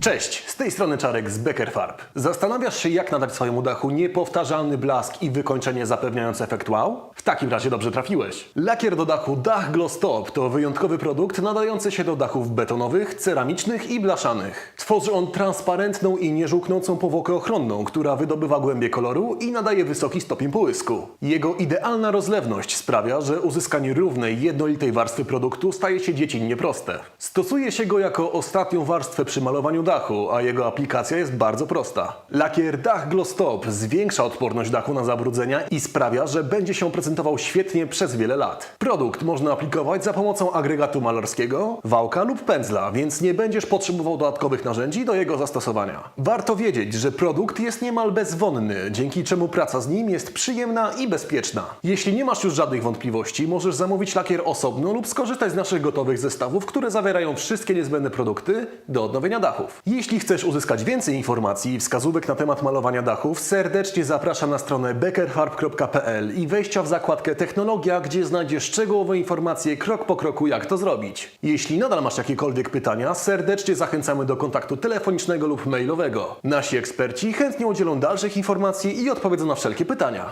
Cześć, z tej strony Czarek z Becker Farb. Zastanawiasz się, jak nadać swojemu dachu niepowtarzalny blask i wykończenie zapewniające efekt wow? W takim razie dobrze trafiłeś. Lakier do dachu Dach Gloss Top to wyjątkowy produkt nadający się do dachów betonowych, ceramicznych i blaszanych. Tworzy on transparentną i nieżółknącą powłokę ochronną, która wydobywa głębie koloru i nadaje wysoki stopień połysku. Jego idealna rozlewność sprawia, że uzyskanie równej, jednolitej warstwy produktu staje się dziecinnie proste. Stosuje się go jako ostatnią warstwę przy malowaniu dachu, a jego aplikacja jest bardzo prosta. Lakier Dach Gloss Top zwiększa odporność dachu na zabrudzenia i sprawia, że będzie się prezentował świetnie przez wiele lat. Produkt można aplikować za pomocą agregatu malarskiego, wałka lub pędzla, więc nie będziesz potrzebował dodatkowych narzędzi do jego zastosowania. Warto wiedzieć, że produkt jest niemal bezwonny, dzięki czemu praca z nim jest przyjemna i bezpieczna. Jeśli nie masz już żadnych wątpliwości, możesz zamówić lakier osobno lub skorzystać z naszych gotowych zestawów, które zawierają wszystkie niezbędne produkty do odnowienia dachów. Jeśli chcesz uzyskać więcej informacji i wskazówek na temat malowania dachów, serdecznie zapraszam na stronę beckerfarb.pl i wejścia w zakładkę Technologia, gdzie znajdziesz szczegółowe informacje krok po kroku, jak to zrobić. Jeśli nadal masz jakiekolwiek pytania, serdecznie zachęcamy do kontaktu telefonicznego lub mailowego. Nasi eksperci chętnie udzielą dalszych informacji i odpowiedzą na wszelkie pytania.